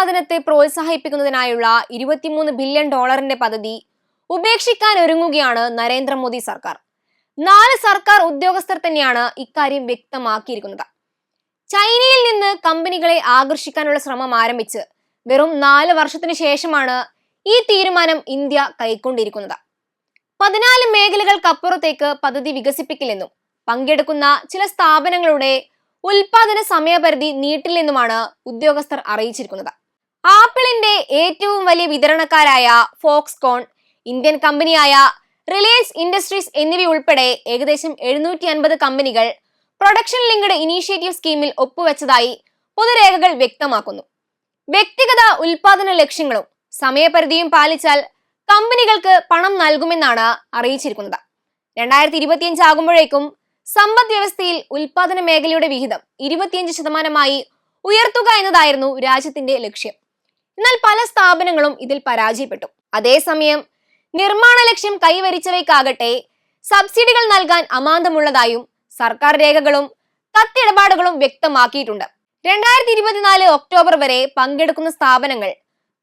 ഉൽപാദനത്തെ പ്രോത്സാഹിപ്പിക്കുന്നതിനായുള്ള ഇരുപത്തിമൂന്ന് ബില്യൺ ഡോളറിന്റെ പദ്ധതി ഉപേക്ഷിക്കാൻ ഒരുങ്ങുകയാണ് നരേന്ദ്രമോദി സർക്കാർ. നാല് സർക്കാർ ഉദ്യോഗസ്ഥർ തന്നെയാണ് ഇക്കാര്യം വ്യക്തമാക്കിയിരിക്കുന്നത്. ചൈനയിൽ നിന്ന് കമ്പനികളെ ആകർഷിക്കാനുള്ള ശ്രമം ആരംഭിച്ച് വെറും നാല് വർഷത്തിന് ശേഷമാണ് ഈ തീരുമാനം ഇന്ത്യ കൈക്കൊണ്ടിരിക്കുന്നത്. പതിനാല് മേഖലകൾക്കപ്പുറത്തേക്ക് പദ്ധതി വികസിപ്പിക്കില്ലെന്നും പങ്കെടുക്കുന്ന ചില സ്ഥാപനങ്ങളുടെ ഉൽപാദന സമയപരിധി നീട്ടില്ലെന്നുമാണ് ഉദ്യോഗസ്ഥർ അറിയിച്ചിരിക്കുന്നത്. ആപ്പിളിന്റെ ഏറ്റവും വലിയ വിതരണക്കാരായ ഫോക്സ്കോൺ ഇന്ത്യൻ കമ്പനിയായ റിലയൻസ് ഇൻഡസ്ട്രീസ് എന്നിവയുൾപ്പെടെ ഏകദേശം എഴുന്നൂറ്റി അൻപത് കമ്പനികൾ പ്രൊഡക്ഷൻ ലിങ്ക്ഡ് ഇനീഷ്യേറ്റീവ് സ്കീമിൽ ഒപ്പുവെച്ചതായി പൊതുരേഖകൾ വ്യക്തമാക്കുന്നു. വ്യക്തിഗത ഉൽപാദന ലക്ഷ്യങ്ങളും സമയപരിധിയും പാലിച്ചാൽ കമ്പനികൾക്ക് പണം നൽകുമെന്നാണ് അറിയിച്ചിരിക്കുന്നത്. രണ്ടായിരത്തി ഇരുപത്തിയഞ്ച് ആകുമ്പോഴേക്കും സമ്പദ് വ്യവസ്ഥയിൽ ഉൽപാദന മേഖലയുടെ വിഹിതം ഇരുപത്തിയഞ്ച് ശതമാനമായി ഉയർത്തുക എന്നതായിരുന്നു രാജ്യത്തിന്റെ ലക്ഷ്യം. എന്നാൽ പല സ്ഥാപനങ്ങളും ഇതിൽ പരാജയപ്പെട്ടു. അതേസമയം നിർമ്മാണ ലക്ഷ്യം കൈവരിച്ചവയ്ക്കാകട്ടെ സബ്സിഡികൾ നൽകാൻ അമാന്തമുള്ളതായും സർക്കാർ രേഖകളും കത്തിടപാടുകളും വ്യക്തമാക്കിയിട്ടുണ്ട്. രണ്ടായിരത്തി ഇരുപത്തിനാല് ഒക്ടോബർ വരെ പങ്കെടുക്കുന്ന സ്ഥാപനങ്ങൾ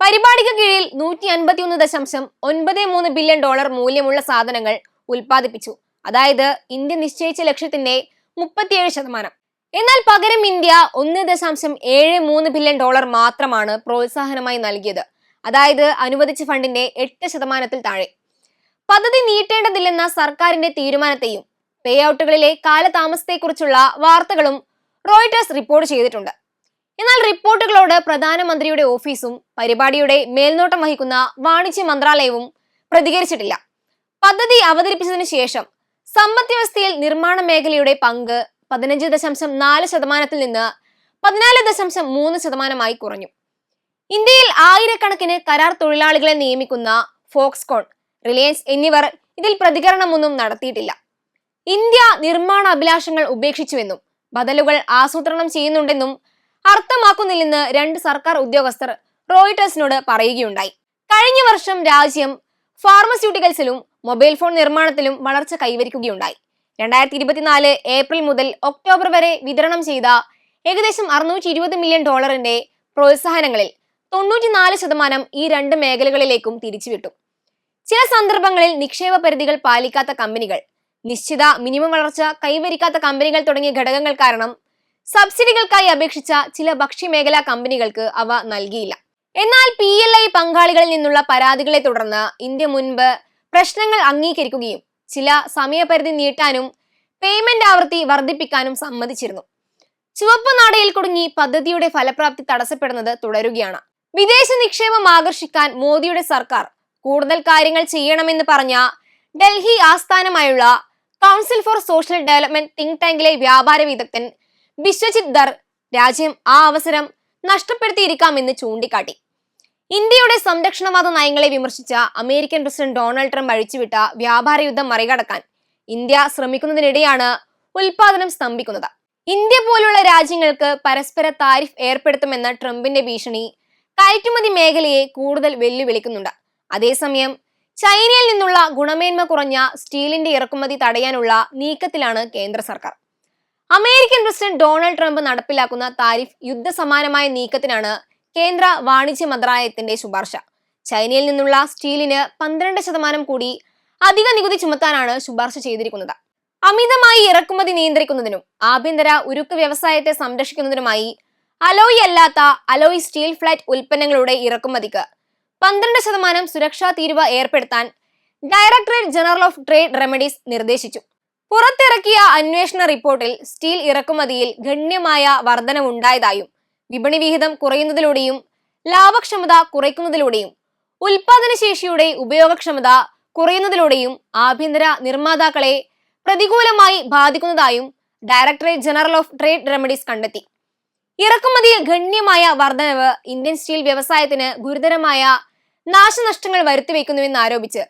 പരിപാടിക്ക് കീഴിൽ നൂറ്റി അൻപത്തിയൊന്ന് ദശാംശം ഒൻപത് മൂന്ന് ബില്യൺ ഡോളർ മൂല്യമുള്ള സാധനങ്ങൾ ഉൽപ്പാദിപ്പിച്ചു. അതായത് ഇന്ത്യ നിശ്ചയിച്ച ലക്ഷ്യത്തിന്റെ മുപ്പത്തിയേഴ് ശതമാനം. എന്നാൽ പകരം ഇന്ത്യ ഒന്ന് ദശാംശം ഏഴ് മൂന്ന് ബില്യൺ ഡോളർ മാത്രമാണ് പ്രോത്സാഹനമായി നൽകിയത്. അതായത് അനുവദിച്ച ഫണ്ടിന്റെ എട്ട് ശതമാനത്തിൽ താഴെ. പദ്ധതി നീട്ടേണ്ടതില്ലെന്ന സർക്കാരിന്റെ തീരുമാനത്തെയും പേ ഔട്ടുകളിലെ കാലതാമസത്തെക്കുറിച്ചുള്ള വാർത്തകളും റോയിട്ടേഴ്സ് റിപ്പോർട്ട് ചെയ്തിട്ടുണ്ട്. എന്നാൽ റിപ്പോർട്ടുകളോട് പ്രധാനമന്ത്രിയുടെ ഓഫീസും പരിപാടിയുടെ മേൽനോട്ടം വഹിക്കുന്ന വാണിജ്യ മന്ത്രാലയവും പ്രതികരിച്ചിട്ടില്ല. പദ്ധതി അവതരിപ്പിച്ചതിനു ശേഷം സമ്പദ് വ്യവസ്ഥയിൽ നിർമ്മാണ മേഖലയുടെ പങ്ക് പതിനഞ്ച് ദശാംശം നാല് ശതമാനത്തിൽ നിന്ന് പതിനാല് ദശാംശം മൂന്ന് ശതമാനമായി കുറഞ്ഞു. ഇന്ത്യയിൽ ആയിരക്കണക്കിന് കരാർ തൊഴിലാളികളെ നിയമിക്കുന്ന ഫോക്സ്കോൺ റിലയൻസ് എന്നിവർ ഇതിൽ പ്രതികരണമൊന്നും നടത്തിയിട്ടില്ല. ഇന്ത്യ നിർമ്മാണ അഭിലാഷങ്ങൾ ഉപേക്ഷിച്ചുവെന്നും ബദലുകൾ ആസൂത്രണം ചെയ്യുന്നുണ്ടെന്നും അർത്ഥമാക്കുന്നില്ലെന്ന് രണ്ട് സർക്കാർ ഉദ്യോഗസ്ഥർ റോയിട്ടേഴ്സിനോട് പറയുകയുണ്ടായി. കഴിഞ്ഞ വർഷം രാജ്യം ഫാർമസ്യൂട്ടിക്കൽസിലും മൊബൈൽ ഫോൺ നിർമ്മാണത്തിലും വളർച്ച കൈവരിക്കുകയുണ്ടായി. രണ്ടായിരത്തി ഇരുപത്തിനാല് ഏപ്രിൽ മുതൽ ഒക്ടോബർ വരെ വിതരണം ചെയ്ത ഏകദേശം അറുന്നൂറ്റി ഇരുപത് മില്യൺ ഡോളറിന്റെ പ്രോത്സാഹനങ്ങളിൽ തൊണ്ണൂറ്റിനാല് ശതമാനം ഈ രണ്ട് മേഖലകളിലേക്കും തിരിച്ചുവിട്ടു. ചില സന്ദർഭങ്ങളിൽ നിക്ഷേപ പരിധികൾ പാലിക്കാത്ത കമ്പനികൾ നിശ്ചിത മിനിമം വളർച്ച കൈവരിക്കാത്ത കമ്പനികൾ തുടങ്ങിയ ഘടകങ്ങൾ കാരണം സബ്സിഡികൾക്കായി അപേക്ഷിച്ച ചില ഭക്ഷ്യമേഖലാ കമ്പനികൾക്ക് അവ നൽകിയില്ല. എന്നാൽ പി എൽ ഐ പങ്കാളികളിൽ നിന്നുള്ള പരാതികളെ തുടർന്ന് ഇന്ത്യ മുൻപ് പ്രശ്നങ്ങൾ അംഗീകരിക്കുകയും ചില സമയപരിധി നീട്ടാനും പേയ്മെന്റ് ആവൃത്തി വർദ്ധിപ്പിക്കാനും സമ്മതിച്ചിരുന്നു. ചുവപ്പ് നാടയിൽ കുടുങ്ങി പദ്ധതിയുടെ ഫലപ്രാപ്തി തടസ്സപ്പെടുന്നത് തുടരുകയാണ്. വിദേശ നിക്ഷേപം ആകർഷിക്കാൻ മോദിയുടെ സർക്കാർ കൂടുതൽ കാര്യങ്ങൾ ചെയ്യണമെന്ന് പറഞ്ഞ ഡൽഹി ആസ്ഥാനമായുള്ള council for social development think ടാങ്കിലെ വ്യാപാര വിദഗ്ധൻ ബിശ്വജിത് ദർ രാജ്യം ആ അവസരം നഷ്ടപ്പെടുത്തിയിരിക്കാമെന്ന് ചൂണ്ടിക്കാട്ടി. ഇന്ത്യയുടെ സംരക്ഷണവാദ നയങ്ങളെ വിമർശിച്ച അമേരിക്കൻ പ്രസിഡന്റ് ഡൊണാൾഡ് ട്രംപ് അഴിച്ചുവിട്ട വ്യാപാര യുദ്ധം മറികടക്കാൻ ഇന്ത്യ ശ്രമിക്കുന്നതിനിടെയാണ് ഉൽപാദനം സ്തംഭിക്കുന്നത്. ഇന്ത്യ പോലുള്ള രാജ്യങ്ങൾക്ക് പരസ്പര താരിഫ് ഏർപ്പെടുത്തുമെന്ന ട്രംപിന്റെ ഭീഷണി കയറ്റുമതി മേഖലയെ കൂടുതൽ വെല്ലുവിളിക്കുന്നുണ്ട്. അതേസമയം ചൈനയിൽ നിന്നുള്ള ഗുണമേന്മ കുറഞ്ഞ സ്റ്റീലിന്റെ ഇറക്കുമതി തടയാനുള്ള നീക്കത്തിലാണ് കേന്ദ്ര സർക്കാർ. അമേരിക്കൻ പ്രസിഡന്റ് ഡൊണാൾഡ് ട്രംപ് നടപ്പിലാക്കുന്ന താരിഫ് യുദ്ധസമാനമായ നീക്കത്തിനാണ് കേന്ദ്ര വാണിജ്യ മന്ത്രാലയത്തിന്റെ ശുപാർശ. ചൈനയിൽ നിന്നുള്ള സ്റ്റീലിന് പന്ത്രണ്ട് ശതമാനം കൂടി അധിക നികുതി ചുമത്താനാണ് ശുപാർശ ചെയ്തിരിക്കുന്നത്. അമിതമായി ഇറക്കുമതി നിയന്ത്രിക്കുന്നതിനും ആഭ്യന്തര ഉരുക്ക് വ്യവസായത്തെ സംരക്ഷിക്കുന്നതിനുമായി അലോയ് അല്ലാത്ത അലോയ് സ്റ്റീൽ ഫ്ലാറ്റ് ഉൽപ്പന്നങ്ങളുടെ ഇറക്കുമതിക്ക് പന്ത്രണ്ട് ശതമാനം സുരക്ഷാ തീരുവ ഏർപ്പെടുത്താൻ directorate general of trade remedies നിർദ്ദേശിച്ചു. പുറത്തിറക്കിയ അന്വേഷണ റിപ്പോർട്ടിൽ സ്റ്റീൽ ഇറക്കുമതിയിൽ ഗണ്യമായ വർധനവുണ്ടായതായും വിപണി വിഹിതം കുറയുന്നതിലൂടെയും ലാഭക്ഷമത കുറയ്ക്കുന്നതിലൂടെയും ഉൽപാദനശേഷിയുടെ ഉപയോഗക്ഷമത കുറയുന്നതിലൂടെയും ആഭ്യന്തര നിർമ്മാതാക്കളെ പ്രതികൂലമായി ബാധിക്കുന്നതായും directorate general of trade remedies കണ്ടെത്തി. ഇറക്കുമതിയിൽ ഗണ്യമായ വർധനവ് ഇന്ത്യൻ സ്റ്റീൽ വ്യവസായത്തിന് ഗുരുതരമായ നാശനഷ്ടങ്ങൾ വരുത്തിവെക്കുന്നുവെന്ന് ആരോപിച്ച്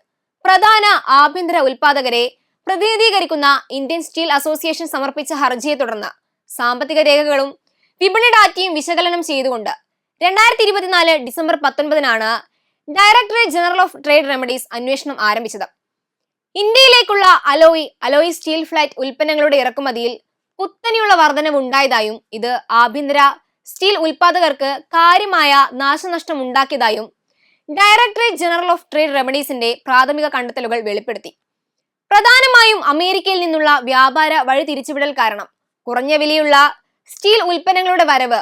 പ്രധാന ആഭ്യന്തര ഉൽപാദകരെ പ്രതിനിധീകരിക്കുന്ന ഇന്ത്യൻ സ്റ്റീൽ അസോസിയേഷൻ സമർപ്പിച്ച ഹർജിയെ തുടർന്ന് സാമ്പത്തിക രേഖകളും വിപണി ഡാറ്റയും വിശകലനം ചെയ്തുകൊണ്ട് രണ്ടായിരത്തി ഇരുപത്തിനാല് December പത്തൊൻപതിനാണ് directorate general of trade remedies അന്വേഷണം ആരംഭിച്ചത്. ഇന്ത്യയിലേക്കുള്ള അലോയി അലോയി സ്റ്റീൽ ഫ്ലാറ്റ് ഉൽപ്പന്നങ്ങളുടെ ഇറക്കുമതിയിൽ കുത്തനെയുള്ള വർധനവ് ഉണ്ടായതായും ഇത് ആഭ്യന്തര സ്റ്റീൽ ഉൽപാദകർക്ക് കാര്യമായ നാശനഷ്ടം ഉണ്ടാക്കിയതായും ഡയറക്ടറേറ്റ് ജനറൽ ഓഫ് ട്രേഡ് റെമഡീസിന്റെ പ്രാഥമിക കണ്ടെത്തലുകൾ വെളിപ്പെടുത്തി. പ്രധാനമായും അമേരിക്കയിൽ നിന്നുള്ള വ്യാപാര വഴി തിരിച്ചുവിടൽ കാരണം കുറഞ്ഞ വിലയുള്ള സ്റ്റീൽ ഉൽപ്പന്നങ്ങളുടെ വരവ്.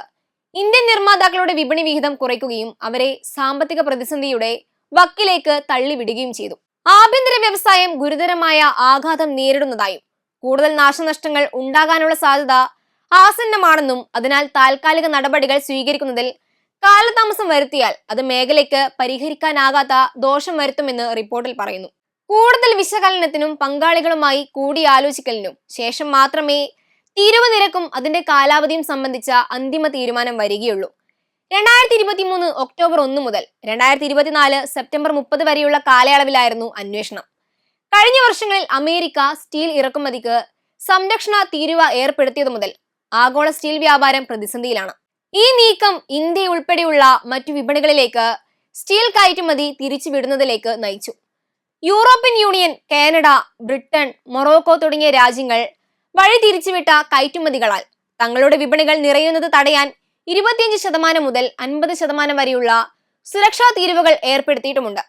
ഇന്ത്യൻ നിർമ്മാതാക്കളുടെ വിപണി വിഹിതം കുറയ്ക്കുകയും അവരെ സാമ്പത്തിക പ്രതിസന്ധിയുടെ വക്കിലേക്ക് തള്ളിവിടുകയും ചെയ്തു. ആഭ്യന്തര വ്യവസായം ഗുരുതരമായ ആഘാതം നേരിടുന്നതായും കൂടുതൽ നാശനഷ്ടങ്ങൾ ഉണ്ടാകാനുള്ള സാധ്യത ആസന്നമാണെന്നും അതിനാൽ താൽക്കാലിക നടപടികൾ സ്വീകരിക്കുന്നതിൽ കാലതാമസം വരുത്തിയാൽ അത് മേഖലയ്ക്ക് പരിഹരിക്കാനാകാത്ത ദോഷം വരുത്തുമെന്ന് റിപ്പോർട്ടിൽ പറയുന്നു. കൂടുതൽ വിശകലനത്തിനും പങ്കാളികളുമായി കൂടിയാലോചിക്കലിനും ശേഷം മാത്രമേ തീരുവ നിരക്കും അതിന്റെ കാലാവധിയും സംബന്ധിച്ച അന്തിമ തീരുമാനം വരികയുള്ളൂ. രണ്ടായിരത്തി ഇരുപത്തി മൂന്ന് ഒക്ടോബർ ഒന്ന് മുതൽ രണ്ടായിരത്തി ഇരുപത്തിനാല് സെപ്റ്റംബർ മുപ്പത് വരെയുള്ള കാലയളവിലായിരുന്നു അന്വേഷണം. കഴിഞ്ഞ വർഷങ്ങളിൽ അമേരിക്ക സ്റ്റീൽ ഇറക്കുമതിക്ക് സംരക്ഷണ തീരുവ ഏർപ്പെടുത്തിയതു മുതൽ ആഗോള സ്റ്റീൽ വ്യാപാരം പ്രതിസന്ധിയിലാണ്. ഈ നീക്കം ഇന്ത്യ ഉൾപ്പെടെയുള്ള മറ്റു വിപണികളിലേക്ക് സ്റ്റീൽ കയറ്റുമതി തിരിച്ചുവിടുന്നതിലേക്ക് നയിച്ചു. European Union Canada Britain Morocco തുടങ്ങിയ രാജ്യങ്ങൾ വഴി തിരിച്ചുവിട്ട കയറ്റുമതികളാൽ. തങ്ങളുടെ വിപണികൾ നിറയുന്നത് തടയാൻ ഇരുപത്തിയഞ്ച് ശതമാനം മുതൽ അൻപത് ശതമാനം വരെയുള്ള സുരക്ഷാ തീരുവകൾ ഏർപ്പെടുത്തിയിട്ടുമുണ്ട്.